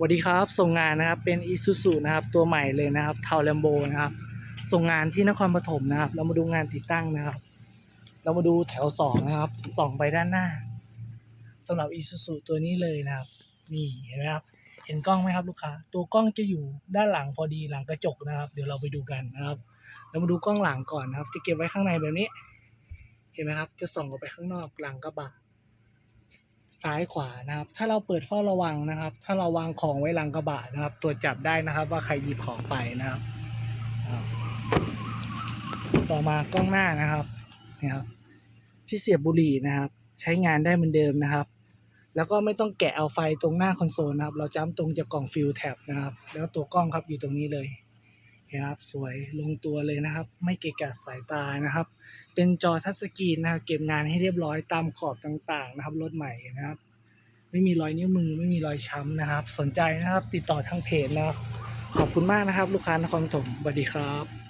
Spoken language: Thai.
สวัสดีครับ ส่งงานนะครับเป็น i s u z u นะครับ ตัวใหม่เลยนะครับเทาแลมโบนะครับ ส่งงานที่นครปฐมนะครับ เรามาดูงานติดตั้งนะครับ เรามาดูแถวสองนะครับส่องไปด้านหน้าสำหรับ i s u z u ตัวนี้เลยนะครับ นี่เห็นไหมครับ เห็นกล้องไหมครับลูกค้า ตัวกล้องจะอยู่ด้านหลังพอดีหลังกระจกนะครับ เดี๋ยวเราไปดูกันนะครับ เรามาดูกล้องหลังก่อนนะครับ จะเก็บไว้ข้างในแบบนี้ เห็นไหมครับ จะส่องออกไปข้างนอกหลังกระบะ ซ้ายขวานะครับ ถ้าเราเปิดเฝ้าระวังนะครับ ถ้าเราวางของไว้หลังกระบะนะครับ ตรวจจับได้นะครับ ว่าใครหยิบของไปนะครับ ต่อมากล้องหน้านะครับนี่ครับ ที่เสียบบุหรี่นะครับ ใช้งานได้เหมือนเดิมนะครับ แล้วก็ไม่ต้องแกะเอาไฟตรงหน้าคอนโซลนะครับ เราจ้ำตรงจากกล่องฟิลแท็บนะครับ แล้วตัวกล้องครับอยู่ตรงนี้เลย ครับสวยลงตัวเลยนะครับ ไม่เกะกะสายตานะครับ เป็นจอทัชสกรีนนะครับ เก็บงานให้เรียบร้อยตามขอบต่างๆ นะครับรถใหม่นะครับ ไม่มีรอยนิ้วมือไม่มีรอยช้ำนะครับ สนใจนะครับติดต่อทางเพจนะครับขอบคุณมากนะครับ ลูกค้านครปฐมสวัสดีครับ